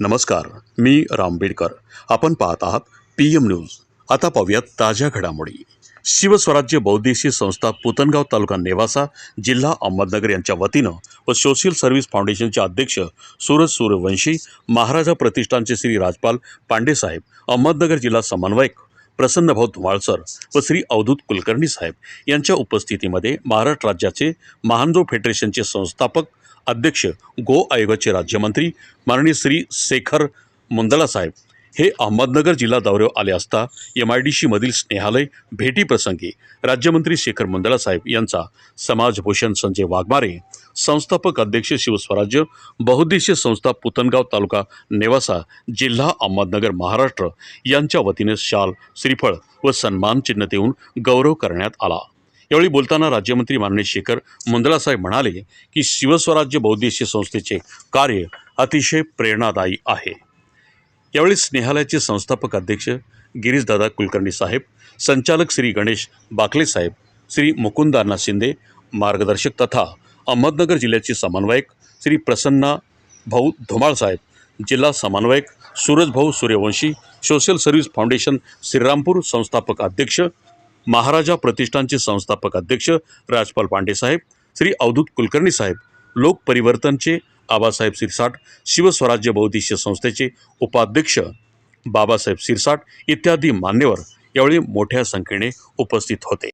नमस्कार मी रामबेडकर आपण पाहत आहात पी एम न्यूज. आता पाहूयात ताज्या घडामोडी. शिवस्वराज्य बौद्धिशी संस्था पुतनगाव तालुका नेवासा जिल्हा अहमदनगर यांच्या वतीनं व सोशल सर्व्हिस फाउंडेशनचे अध्यक्ष सूरज सूर्यवंशी महाराजा प्रतिष्ठानचे श्री राजपाल पांडेसाहेब अहमदनगर जिल्हा समन्वयक प्रसन्नभाऊ धुमाळसर व श्री अवधूत कुलकर्णी साहेब यांच्या उपस्थितीमध्ये महाराष्ट्र राज्याचे महानजो फेडरेशनचे संस्थापक अध्यक्ष गो आयोगाचे राज्यमंत्री माननीय श्री शेखर मुंदला साहेब. हे अहमदनगर जिल्हा दौऱ्यावर आले असता एम आय डी सीमधील स्नेहालय भेटीप्रसंगी राज्यमंत्री शेखर मुंदला साहेब यांचा समाजभूषण संजय वाघमारे संस्थापक अध्यक्ष शिवस्वराज्य बहुद्देशीय संस्था पुतनगाव तालुका नेवासा जिल्हा अहमदनगर महाराष्ट्र यांच्या वतीने शाल श्रीफळ व सन्मान चिन्ह देऊन गौरव करण्यात आला. यावेळी बोलताना राज्यमंत्री माननीय शेखर मुंदलासाहेब म्हणाले की शिवस्वराज्य बौद्धिशीय संस्थेचे कार्य अतिशय प्रेरणादायी आहे. यावेळी स्नेहालयाचे संस्थापक अध्यक्ष गिरीशदादा कुलकर्णी साहेब संचालक श्री गणेश बाकले साहेब श्री मुकुंदाना शिंदे मार्गदर्शक तथा अहमदनगर जिल्ह्याचे समन्वयक श्री प्रसन्ना भाऊ धुमाळ साहेब जिल्हा समन्वयक सूरजभाऊ Suryavanshi social service foundation Shrirampur संस्थापक अध्यक्ष महाराजा प्रतिष्ठानचे संस्थापक अध्यक्ष राजपाल पांडेसाहेब श्री अवधूत कुलकर्णी साहेब लोक परिवर्तनचे आबासाहेब सिरसाट शिवस्वराज्य बौद्धिष्य संस्थेचे उपाध्यक्ष बाबासाहेब सिरसाट इत्यादी मान्यवर यावेळी मोठ्या संख्येने उपस्थित होते.